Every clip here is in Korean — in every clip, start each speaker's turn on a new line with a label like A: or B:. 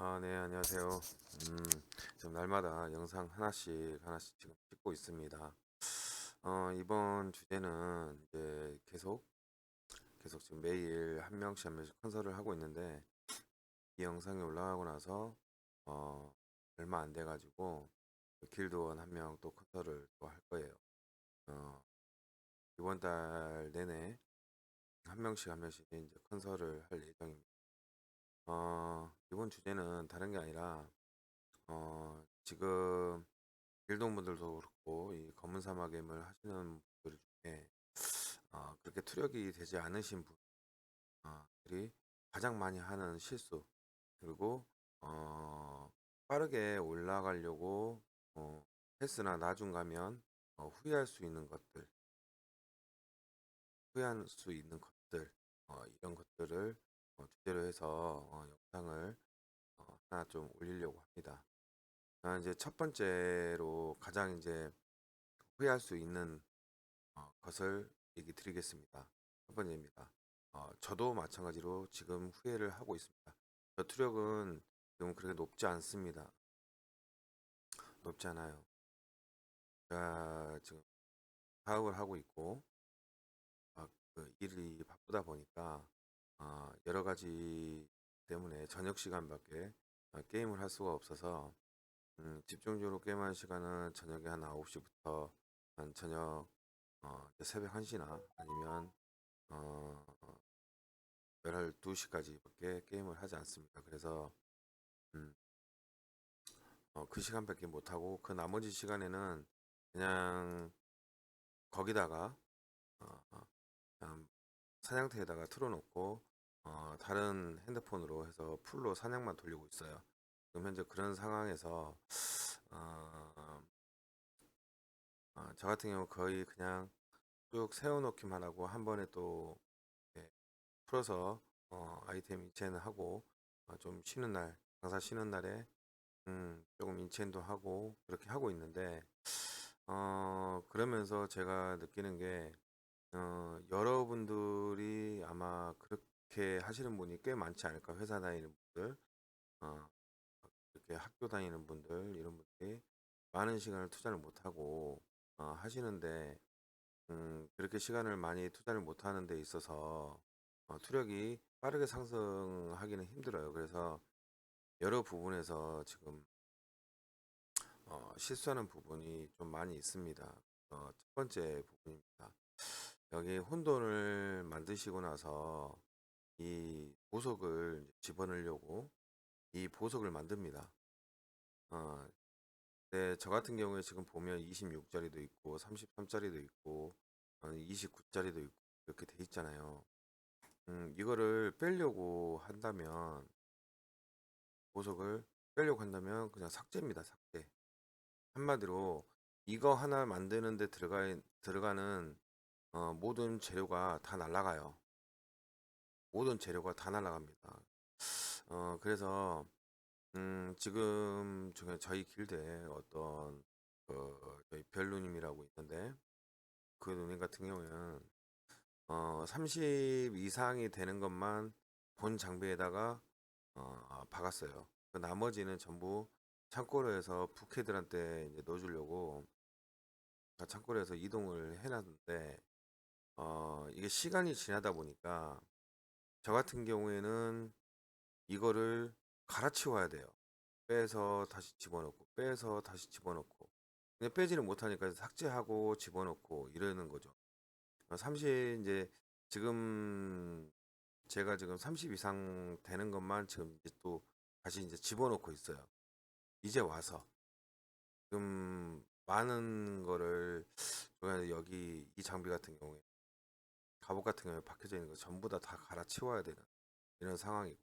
A: 아, 네, 안녕하세요. 음, 지금 날마다 영상 하나씩 하나씩 지금 찍고 있습니다. 어, 이번 주제는 이제 계속 계속 지금 매일 한 명씩 한 명씩 컨설을 하고 있는데 이 영상이 올라가고 나서 어, 얼마 안 돼 가지고 길드원 한 명 또 컨설을 또 할 거예요. 어, 이번 달 내내 한 명씩 한 명씩 이제 컨설을 할 예정입니다. 어, 이번 주제는 다른 게 아니라, 어, 지금 일동분들도 그렇고, 이 검은 사막임을 하시는 분들 중에, 어, 그렇게 투력이 되지 않으신 분들이 가장 많이 하는 실수, 그리고, 어, 빠르게 올라가려고, 어, 헬스나 나중 가면, 어, 후회할 수 있는 것들, 후회할 수 있는 것들, 어, 이런 것들을 어, 주제로 해서 어, 영상을 어, 하나 좀 올리려고 합니다. 아, 이제 첫 번째로 가장 이제 후회할 수 있는 어, 것을 얘기 드리겠습니다. 첫 번째입니다. 어, 저도 마찬가지로 지금 후회를 하고 있습니다. 저 투력은 지금 그렇게 높지 않습니다. 높지 않아요. 제가 지금 사업을 하고 있고 아, 그 일이 바쁘다 보니까 아, 여러 가지 때문에 저녁 시간밖에 아, 게임을 할 수가 없어서 음, 집중적으로 게임하는 시간은 저녁에 한 9시부터 한 저녁 어, 새벽 1시나 아니면 어, 12시까지밖에 게임을 하지 않습니다. 그래서 음, 어, 그 시간밖에 못 하고 그 나머지 시간에는 그냥 거기다가 어, 어, 사냥터에다가 틀어놓고 어, 다른 핸드폰으로 해서 풀로 사냥만 돌리고 있어요. 지금 현재 그런 상황에서 어, 어, 저 같은 경우 거의 그냥 쭉 세워놓기만 하고 한 번에 또 풀어서 어, 아이템 인체는 하고 어, 좀 쉬는 날, 장사 쉬는 날에 음, 조금 인체도 하고 그렇게 하고 있는데 어, 그러면서 제가 느끼는 게 어, 여러분들이 아마 그렇게 하시는 분이 꽤 많지 않을까 회사 다니는 분들 어, 이렇게 학교 다니는 분들 이런 분들이 많은 시간을 투자를 못하고 어, 하시는데 음, 그렇게 시간을 많이 투자를 못하는 데 있어서 어, 투력이 빠르게 상승하기는 힘들어요. 그래서 여러 부분에서 지금 어, 실수하는 부분이 좀 많이 있습니다. 어, 첫 번째 부분입니다. 여기 혼돈을 만드시고 나서 이 보석을 집어넣으려고 이 보석을 만듭니다. 어, 네, 저 같은 경우에 지금 보면 26짜리도 있고 33짜리도 있고 29짜리도 있고 이렇게 돼 있잖아요. 음, 이거를 빼려고 한다면 보석을 빼려고 한다면 그냥 삭제입니다. 삭제. 한마디로 이거 하나 만드는데 들어가 들어가는 어, 모든 재료가 다 날아가요. 모든 재료가 다 날아갑니다. 어, 그래서 음, 지금 저희, 길드에 어떤 그 저희 별누님이라고 있는데 그 누님 같은 경우에는 어, 30 이상이 되는 것만 본 장비에다가 어, 박았어요. 그 나머지는 전부 창고로 해서 부캐들한테 이제 넣어주려고 다 창고로 해서 이동을 해놨는데 어, 이게 시간이 지나다 보니까 저 같은 경우에는 이거를 갈아치워야 돼요. 빼서 다시 집어넣고 빼서 다시 집어넣고 근데 빼지를 못하니까 삭제하고 집어넣고 이러는 거죠. 30 이제 지금 제가 지금 30 이상 되는 것만 지금 이제 또 다시 이제 집어넣고 있어요. 이제 와서 지금 많은 거를 여기 이 장비 같은 경우에 갑옷 같은 경우에 박혀져 있는 거 전부 다 다 갈아치워야 되는 이런 상황이고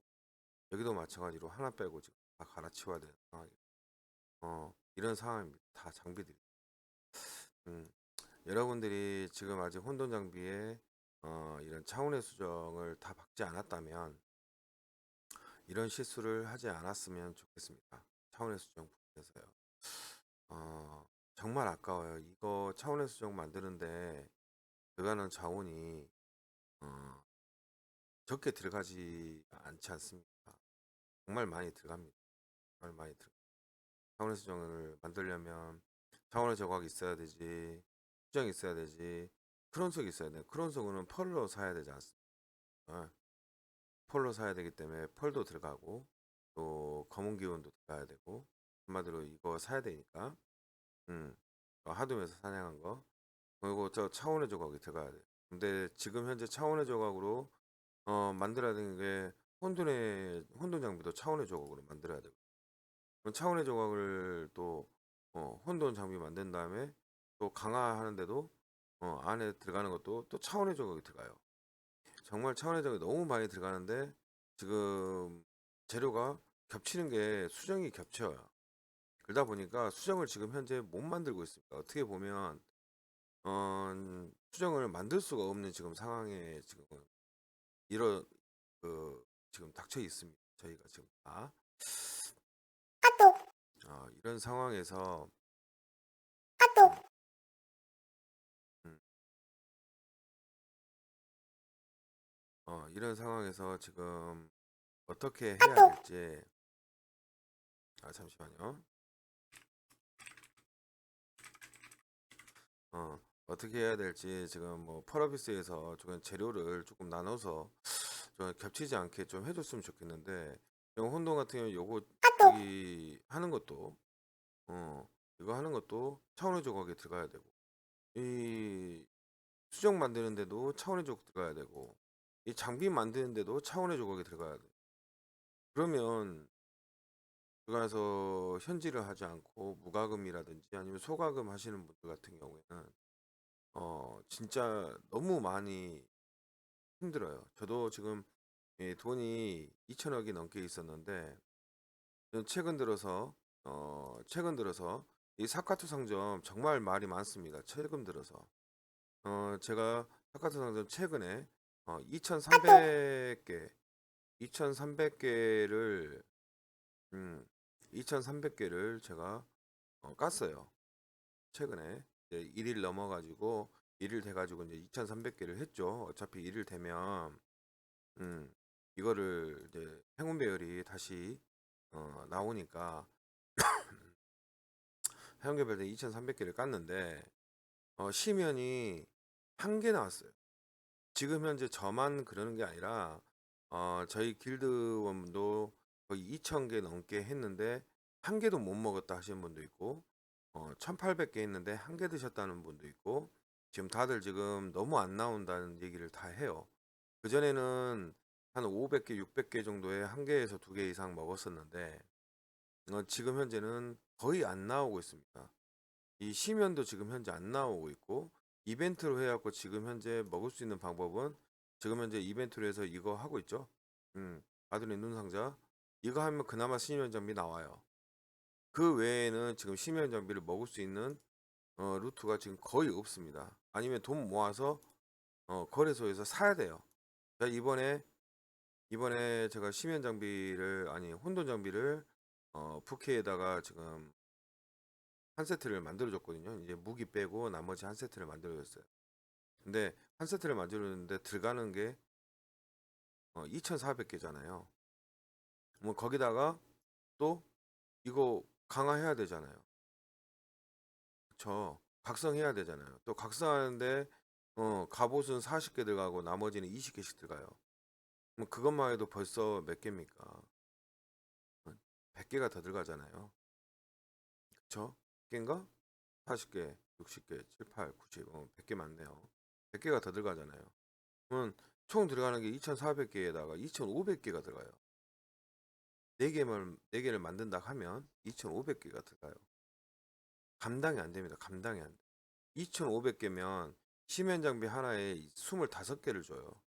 A: 여기도 마찬가지로 하나 빼고 지금 다 갈아치워야 되는 상황이고 어 이런 상황입니다. 다 장비들이 음, 여러분들이 지금 아직 혼돈 장비에 어, 이런 차원의 수정을 다 박지 않았다면 이런 실수를 하지 않았으면 좋겠습니다. 차원의 수정 부분에서요. 어, 정말 아까워요. 이거 차원의 수정 만드는데 들어가는 자원이 어, 적게 들어가지 않지 않습니까? 정말 많이 들어갑니다. 정말 많이 들어. 차원의 수정을 만들려면 차원의 조각이 있어야 되지, 수정이 있어야 되지, 크론속이 있어야 돼. 크론속은 펄로 사야 되지 않습니까? 어, 펄로 사야 되기 때문에 펄도 들어가고 또 검은 기운도 들어가야 되고 한마디로 이거 사야 되니까 음 어, 하둠에서 사냥한 거 그리고 저 차원의 조각이 들어가야 돼. 근데 지금 현재 차원의 조각으로 어 만들어야 되는 게 혼돈의 혼돈 장비도 차원의 조각으로 만들어야 되고 차원의 조각을 또 어, 혼돈 장비 만든 다음에 또 강화하는데도 어, 안에 들어가는 것도 또 차원의 조각이 들어가요. 정말 차원의 조각이 너무 많이 들어가는데 지금 재료가 겹치는 게 수정이 겹쳐요. 그러다 보니까 수정을 지금 현재 못 만들고 있습니다. 어떻게 보면 어, 수정을 만들 수가 없는 지금 상황에 지금 이런 그 지금 닥쳐 있습니다. 저희가 지금 다. 어, 이런 상황에서 음, 어, 이런 상황에서 지금 어떻게 해야 될지. 아 잠시만요. 어, 어떻게 해야 될지 지금 뭐 펄어비스에서 조금 재료를 조금 나눠서 좀 겹치지 않게 좀 해줬으면 좋겠는데 영 혼동 같은 경우 요거 이 하는 것도 어 이거 하는 것도 차원의 조각에 들어가야 되고 이 수정 만드는데도 차원의 조각 들어가야 되고 이 장비 만드는데도 차원의 조각이 들어가야 돼. 그러면 들어가서 현질을 하지 않고 무과금이라든지 아니면 소과금 하시는 분들 같은 경우에는 어 진짜 너무 많이 힘들어요. 저도 지금 예, 돈이 2천억이 넘게 있었는데 최근 들어서 어 최근 들어서 이 사카투 상점 정말 말이 많습니다. 최근 들어서 어 제가 사카투 상점 최근에 어 2,300개 2,300개를 음 2,300개를 제가 어, 깠어요. 최근에 이제 1일 넘어가지고 1일 돼가지고 이제 2,300개를 했죠. 어차피 1일 되면 음 이거를 이제 행운 배열이 다시 어, 나오니까 행운 배열 2,300개를 깠는데 어, 시면이 한 개 나왔어요. 지금 현재 저만 그러는 게 아니라 어, 저희 길드원도 거의 2,000개 넘게 했는데 한 개도 못 먹었다 하시는 분도 있고 어, 1,800개 했는데 한 개 드셨다는 분도 있고 지금 다들 지금 너무 안 나온다는 얘기를 다 해요. 그전에는 한 500개, 600개 정도에 한 개에서 두 개 이상 먹었었는데 어, 지금 현재는 거의 안 나오고 있습니다. 이 시면도 지금 현재 안 나오고 있고 이벤트로 해갖고 지금 현재 먹을 수 있는 방법은 지금 현재 이벤트로 해서 이거 하고 있죠. 음, 아들의 눈상자 이거 하면 그나마 시면 장비 나와요. 그 외에는 지금 시면 장비를 먹을 수 있는 어, 루트가 지금 거의 없습니다. 아니면 돈 모아서 어, 거래소에서 사야 돼요. 자, 이번에 이번에 제가 시면 장비를 아니 혼돈 장비를 어, 부캐에다가 지금 한 세트를 만들어 줬거든요. 이제 무기 빼고 나머지 한 세트를 만들어 줬어요. 근데 한 세트를 만들었는데 들어가는 게 어, 2,400개잖아요. 뭐 거기다가 또 이거 강화해야 되잖아요. 그쵸? 각성해야 되잖아요. 또 각성하는데 어, 갑옷은 40 개 들어가고 나머지는 20 개씩 들어가요. 그럼 그것만 해도 벌써 몇 개입니까? 100개가 더 들어가잖아요. 그쵸? 100개인가? 40개, 60개, 7, 8, 90, 어, 100개 맞네요. 100개가 더 들어가잖아요. 그러면 총 들어가는 게 2,400개에다가 2,500개가 들어가요. 4개를, 4개를 만든다 하면 2,500개가 들어가요. 감당이 안 됩니다. 감당이 안 돼. 2,500개면 시면 장비 하나에 25개를 줘요.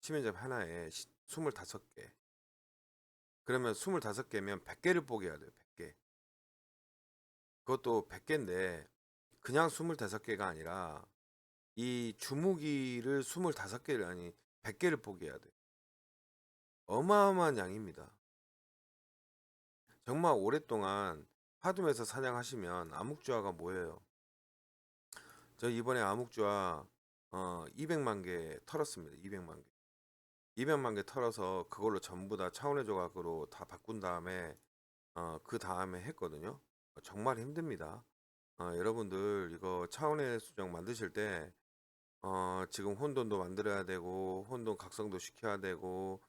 A: 시면 장비 하나에 25개. 그러면 25개면 100개를 뽀개야 돼요. 100개. 그것도 100개인데 그냥 25개가 아니라 이 주무기를 25개를 아니 100개를 포기해야 돼. 어마어마한 양입니다. 정말 오랫동안 하둠에서 사냥하시면 암흑주화가 뭐예요? 저 이번에 암흑주화 어 200만 개 털었습니다. 200만 개. 200만 개 털어서 그걸로 전부 다 차원의 조각으로 다 바꾼 다음에 어, 그 다음에 했거든요. 어, 정말 힘듭니다. 어, 여러분들 이거 차원의 수정 만드실 때 어, 지금 혼돈도 만들어야 되고 혼돈 각성도 시켜야 되고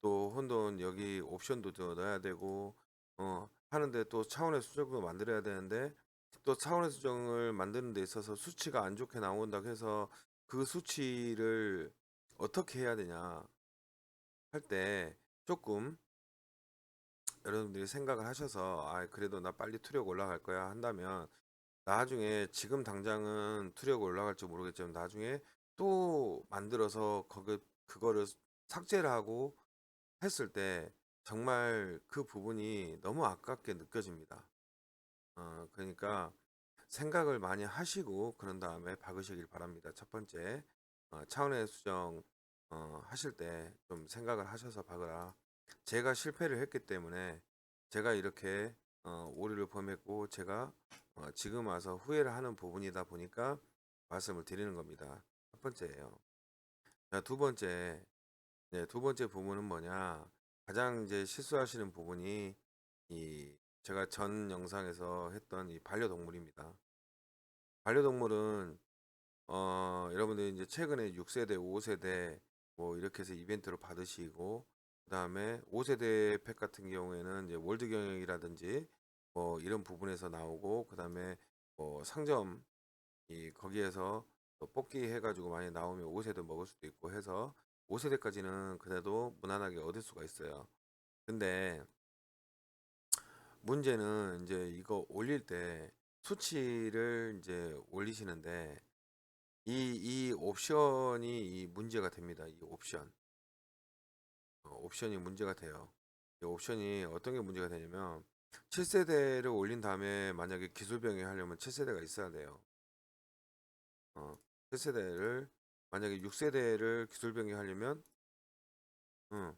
A: 또 혼돈 여기 옵션도 더 넣어야 되고 어, 하는데 또 차원의 수정도 만들어야 되는데 또 차원의 수정을 만드는 데 있어서 수치가 안 좋게 나온다고 해서 그 수치를 어떻게 해야 되냐 할 때 조금 여러분들이 생각을 하셔서 아 그래도 나 빨리 투력 올라갈 거야 한다면 나중에 지금 당장은 투력 올라갈지 모르겠지만 나중에 또 만들어서 거기 그거를 삭제를 하고 했을 때 정말 그 부분이 너무 아깝게 느껴집니다. 어, 그러니까 생각을 많이 하시고 그런 다음에 박으시길 바랍니다. 첫 번째 어, 차원의 수정 어, 하실 때 좀 생각을 하셔서 박으라. 제가 실패를 했기 때문에 제가 이렇게 어, 오류를 범했고 제가 어, 지금 와서 후회를 하는 부분이다 보니까 말씀을 드리는 겁니다. 첫 번째예요. 자, 두 번째, 네, 두 번째 부분은 뭐냐? 가장 이제 실수하시는 부분이 이 제가 전 영상에서 했던 이 반려동물입니다. 반려동물은 어, 여러분들 이제 최근에 6세대, 5세대 뭐 이렇게 해서 이벤트로 받으시고 그다음에 5세대 팩 같은 경우에는 이제 월드 경영이라든지 뭐 이런 부분에서 나오고 그다음에 뭐 상점 이 거기에서 또 뽑기 해가지고 많이 나오면 5세대 먹을 수도 있고 해서 5세대까지는 그래도 무난하게 얻을 수가 있어요. 근데 문제는 이제 이거 올릴 때 수치를 이제 올리시는데 이, 이 옵션이 이 문제가 됩니다. 이 옵션. 어, 옵션이 문제가 돼요. 이 옵션이 어떤 게 문제가 되냐면 7세대를 올린 다음에 만약에 기술병이 하려면 7세대가 있어야 돼요. 어, 7세대를 만약에 6세대를 기술병이 하려면 응,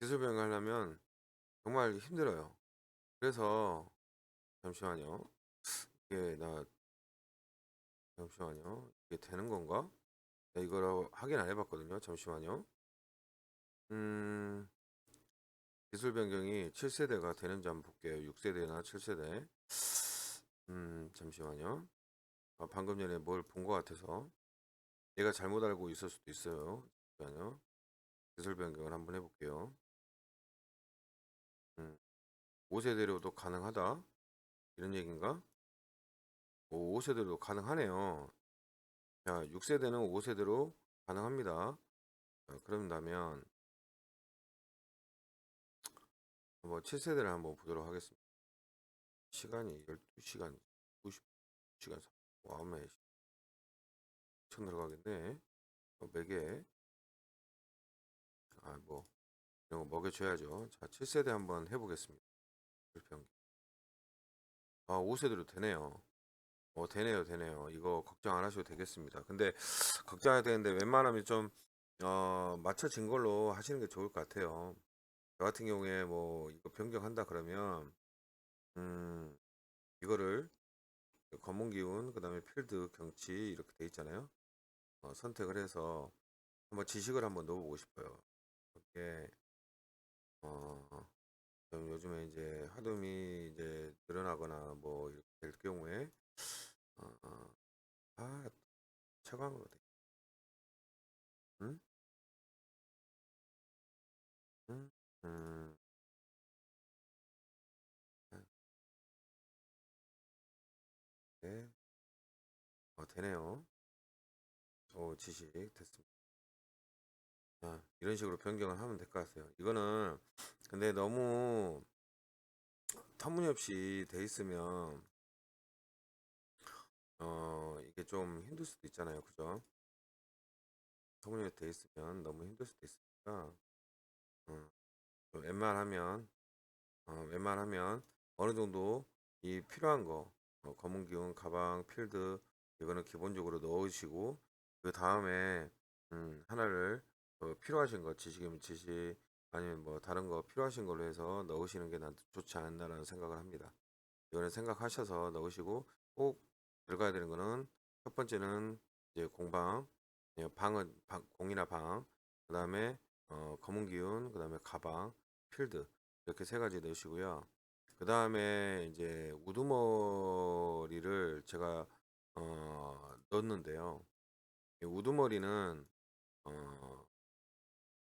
A: 기술병이 하려면 정말 힘들어요. 그래서 잠시만요. 이게 나 잠시만요. 이게 되는 건가? 나 이거를 확인 안 해봤거든요. 잠시만요. 음, 기술 변경이 7세대가 되는지 한번 볼게요. 6세대나 7세대. 음, 잠시만요. 아, 방금 전에 뭘 본 것 같아서 얘가 잘못 알고 있을 수도 있어요. 잠시만요. 기술 변경을 한번 해볼게요. 음, 5세대로도 가능하다. 이런 얘기인가? 오, 5세대로 가능하네요. 자, 6세대는 5세대로 가능합니다. 자, 그런다면 한번 7세대를 한번 보도록 하겠습니다. 시간이 12시간, 90시간, 와매 천 들어가겠네. 어, 매개. 아, 뭐 이런 거 먹여줘야죠. 자, 7세대 한번 해보겠습니다. 불평. 아, 5세대로 되네요. 어, 되네요, 되네요. 이거 걱정 안 하셔도 되겠습니다. 근데 걱정해야 되는데 웬만하면 좀 어, 맞춰진 걸로 하시는 게 좋을 것 같아요. 저 같은 경우에 뭐 이거 변경한다 그러면 음, 이거를 검은 기운, 그 다음에 필드, 경치 이렇게 돼 있잖아요. 어, 선택을 해서 한번 지식을 한번 넣어보고 싶어요. 이게 어, 좀 요즘에 이제 하둠이 이제 늘어나거나 뭐 이렇게 될 경우에 어, 어, 아 차광으로 돼. 응? 음, 네. 어, 되네요. 오, 지식 됐습니다. 자, 이런 식으로 변경을 하면 될 것 같아요. 이거는 근데 너무 터무니없이 돼 있으면 어, 이게 좀 힘들 수도 있잖아요. 그죠? 터무니없이 돼 있으면 너무 힘들 수도 있으니까 어, 좀 웬만하면 어, 웬만하면 어느 정도 이 필요한 거 어, 검은 기운 가방 필드 이거는 기본적으로 넣으시고 그 다음에 음, 하나를 어, 필요하신 거 지식이면 지식 아니면 뭐 다른 거 필요하신 걸로 해서 넣으시는 게 난 좋지 않나라는 생각을 합니다. 이거는 생각하셔서 넣으시고 꼭 들어가야 되는 거는 첫 번째는 이제 공방, 예, 방은 방, 공이나 방, 그 다음에 어, 검은 기운, 그 다음에 가방, 필드 이렇게 세 가지 넣으시고요. 그 다음에 이제 우두머리를 제가 어, 넣었는데요. 이 우두머리는 어,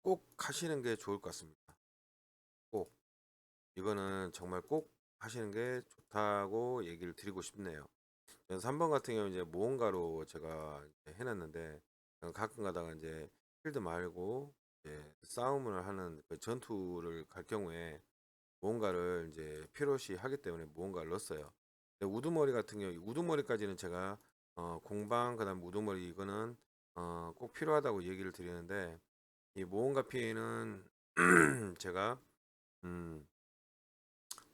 A: 꼭 하시는 게 좋을 것 같습니다. 꼭 이거는 정말 꼭 하시는 게 좋다고 얘기를 드리고 싶네요. 3번 같은 경우 이제 모험가로 제가 해놨는데 가끔 가다가 이제 필드 말고 이제 싸움을 하는 그 전투를 갈 경우에 무언가를 이제 필요시 하기 때문에 무언가를 넣었어요. 근데 우두머리 같은 경우 우두머리까지는 제가 어, 공방 그다음 우두머리 이거는 어, 꼭 필요하다고 얘기를 드리는데 이 모험가 피해는 제가 음,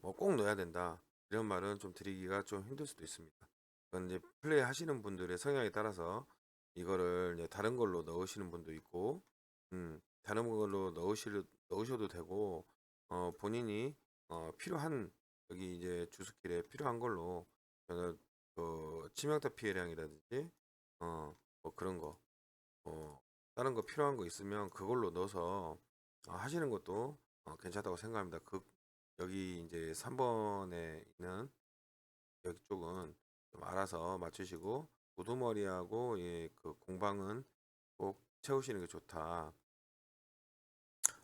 A: 뭐 꼭 넣어야 된다 이런 말은 좀 드리기가 좀 힘들 수도 있습니다. 그건 이제 플레이 하시는 분들의 성향에 따라서 이거를 다른 걸로 넣으시는 분도 있고, 음, 다른 걸로 넣으실, 넣으셔도 되고, 어, 본인이 어, 필요한 여기 이제 주스킬에 필요한 걸로 저는 그 치명타 피해량이라든지 어, 뭐 그런 거, 어, 다른 거 필요한 거 있으면 그걸로 넣어서 어, 하시는 것도 어, 괜찮다고 생각합니다. 그 여기 이제 3번에 있는 여기 쪽은 좀 알아서 맞추시고 우두머리하고 예, 그 공방은 꼭 채우시는 게 좋다.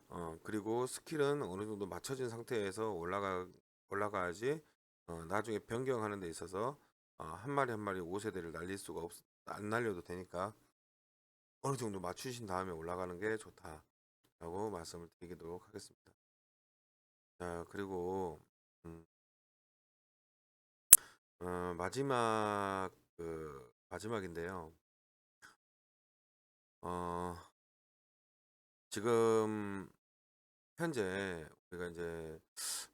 A: 어, 그리고 스킬은 어느 정도 맞춰진 상태에서 올라가 올라가야지 어, 나중에 변경하는 데 있어서 어, 한 마리 한 마리 5세대를 날릴 수가 없, 안 날려도 되니까 어느 정도 맞추신 다음에 올라가는 게 좋다 라고 말씀을 드리도록 하겠습니다. 자, 그리고 음, 어, 마지막 그 마지막인데요. 어, 지금 현재 우리가 이제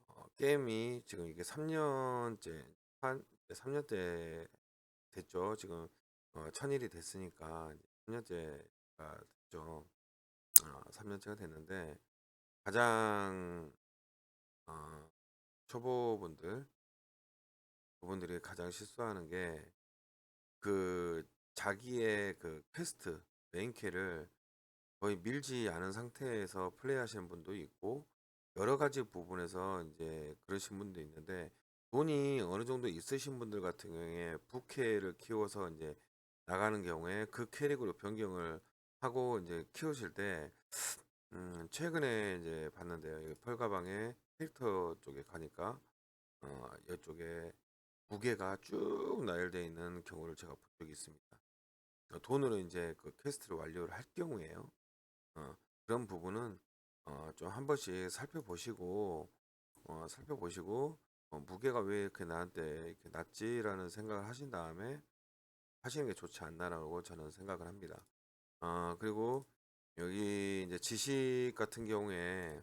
A: 어, 게임이 지금 이게 3년째 한 3년째 됐죠. 지금 어, 천일이 됐으니까 3년째가 됐죠. 어, 3년째가 됐는데 가장 어, 초보분들 그분들이 가장 실수하는 게 그 자기의 그 퀘스트 메인캐를 거의 밀지 않은 상태에서 플레이하시는 분도 있고 여러 가지 부분에서 이제 그러신 분도 있는데 돈이 어느 정도 있으신 분들 같은 경우에 부캐를 키워서 이제 나가는 경우에 그 캐릭으로 변경을 하고 이제 키우실 때 음, 최근에 이제 봤는데요. 여기 펄가방에 캐릭터 쪽에 가니까 어, 이쪽에 무게가 쭉 나열되어 있는 경우를 제가 본 적이 있습니다. 어, 돈으로 이제 그 퀘스트를 완료를 할 경우에요. 어, 그런 부분은 어, 좀 한 번씩 살펴보시고 어, 살펴보시고 어, 무게가 왜 이렇게 나한테 이렇게 낮지라는 생각을 하신 다음에 하시는 게 좋지 않나라고 저는 생각을 합니다. 어, 그리고 여기 이제 지식 같은 경우에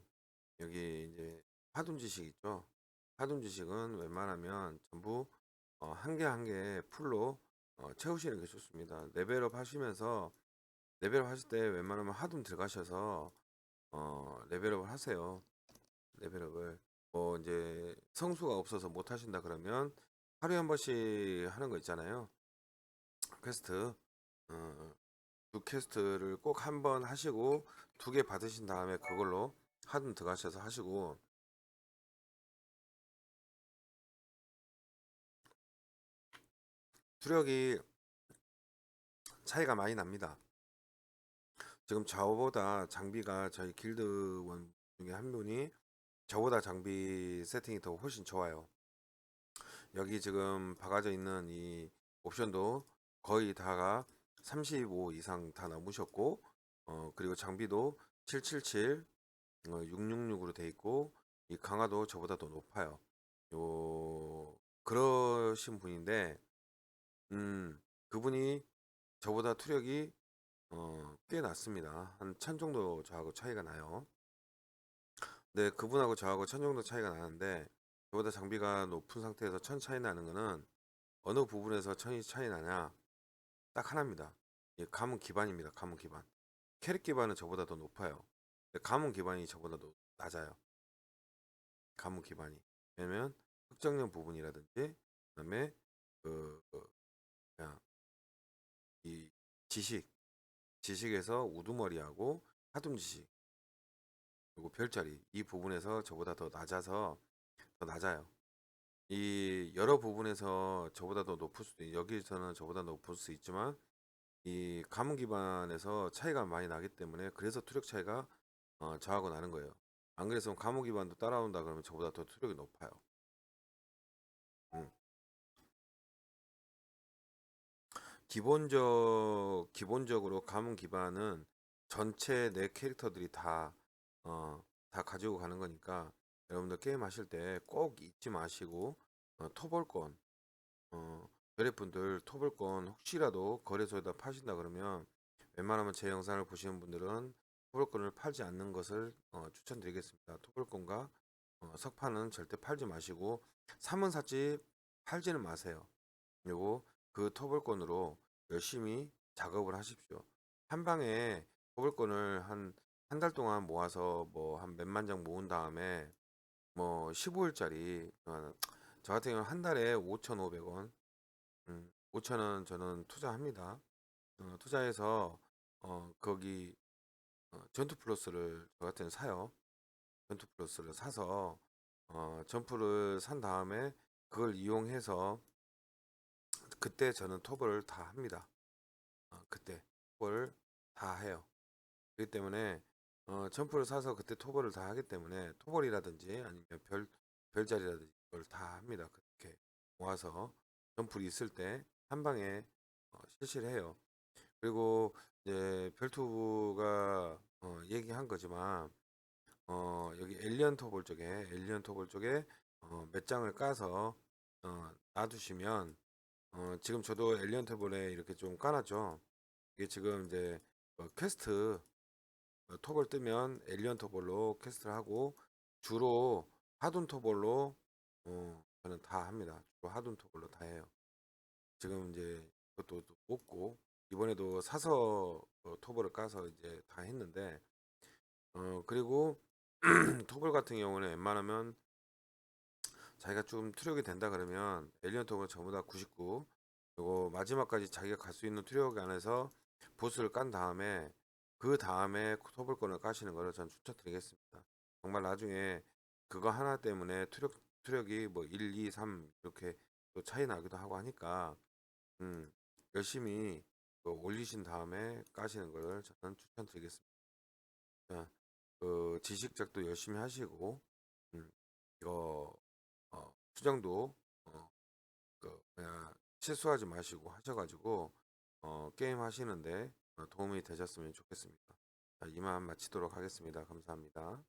A: 여기 이제 파둔 지식 있죠. 파둔 지식은 웬만하면 전부 어, 한 개 한 개 풀로 어, 채우시는 게 좋습니다. 레벨업 하시면서 레벨업 하실 때 웬만하면 하둠 들어가셔서 어, 레벨업을 하세요. 레벨업을 뭐 이제 성수가 없어서 못 하신다 그러면 하루에 한 번씩 하는 거 있잖아요. 퀘스트 어, 두 퀘스트를 꼭 한 번 하시고 두 개 받으신 다음에 그걸로 하둠 들어가셔서 하시고 수력이 차이가 많이 납니다. 지금 저보다 장비가 저희 길드원 중에 한 분이 저보다 장비 세팅이 더 훨씬 좋아요. 여기 지금 박아져 있는 이 옵션도 거의 다가 35 이상 다 넘으셨고 어 그리고 장비도 777 어, 666으로 돼 있고 이 강화도 저보다 더 높아요. 요 그러신 분인데 음 그분이 저보다 투력이 어, 꽤 낮습니다. 한천 정도 저하고 차이가 나요. 네, 그분하고 저하고 천 정도 차이가 나는데 저보다 장비가 높은 상태에서 천 차이 나는 거는 어느 부분에서 천이 차이 나냐? 딱 하나입니다. 이 가문 기반입니다. 가문 기반. 캐릭 기반은 저보다 더 높아요. 가문 기반이 저보다도 낮아요. 가문 기반이. 왜냐면 특정형 부분이라든지 그다음에 그, 그 그냥 이 지식 지식에서 우두머리하고 하둠 지식 그리고 별자리 이 부분에서 저보다 더 낮아서 더 낮아요. 이 여러 부분에서 저보다 더 높을 수도 있, 여기서는 저보다 높을 수 있지만 이 가문 기반에서 차이가 많이 나기 때문에 그래서 투력 차이가 어, 저하고 나는 거예요. 안 그래서 가문 기반도 따라온다 그러면 저보다 더 투력이 높아요. 음. 기본적 기본적으로 가문 기반은 전체 내 캐릭터들이 다 어, 다 가지고 가는 거니까 여러분들 게임 하실 때 꼭 잊지 마시고 어, 토벌권 어, 여러분들 토벌권 혹시라도 거래소에다 파신다 그러면 웬만하면 제 영상을 보시는 분들은 토벌권을 팔지 않는 것을 어, 추천드리겠습니다. 토벌권과 어, 석판은 절대 팔지 마시고 사면 샀지 팔지는 마세요. 그리고 그 토벌권으로 열심히 작업을 하십시오. 한 방에 토벌권을 한 한 달 동안 모아서 뭐 한 몇만 장 모은 다음에 뭐 15일짜리 저 같은 경우는 한 달에 5,500원 음, 5,000원 저는 투자합니다. 어, 투자해서 어, 거기 어, 전투 플러스를 저 같은 사요. 전투 플러스를 사서 어, 점프를 산 다음에 그걸 이용해서 그때 저는 톱을 다 합니다. 어, 그때 톱을 다 해요. 그렇기 때문에 어, 점프를 사서 그때 토벌을 다 하기 때문에 토벌이라든지 아니면 별 별자리라든지 이걸 다 합니다. 그렇게 모아서 점프를 있을 때 한 방에 어, 실시를 해요. 그리고 이제 별투부가 어, 얘기한 거지만 어, 여기 엘리언 토벌 쪽에 엘리언 토벌 쪽에 어, 몇 장을 까서 어, 놔두시면 어, 지금 저도 엘리언 토벌에 이렇게 좀 까놨죠. 이게 지금 이제 어, 퀘스트 어, 톱을 뜨면 엘리언 토벌로 퀘스트를 하고 주로 하둔 토벌로 어, 저는 다 합니다. 주로 하둔 토벌로 다 해요. 지금 이제 그것도 또 뽑고 이번에도 사서 어, 토벌을 까서 이제 다 했는데 어 그리고 토벌 같은 경우는 웬만하면 자기가 좀 투력이 된다 그러면 엘리언 토벌 전부 다 99 그리고 마지막까지 자기가 갈 수 있는 투력 안에서 보스를 깐 다음에 그 다음에 토벌권을 까시는 거를 전 추천드리겠습니다. 정말 나중에 그거 하나 때문에 투력 투력이 뭐 1, 2, 3 이렇게 또 차이 나기도 하고 하니까 음, 열심히 그 올리신 다음에 까시는 거를 저는 추천드리겠습니다. 자, 그 지식적도 열심히 하시고 음, 이거 어, 수정도 어, 그 그냥 실수하지 마시고 하셔가지고 어, 게임 하시는데 어, 도움이 되셨으면 좋겠습니다. 자, 이만 마치도록 하겠습니다. 감사합니다.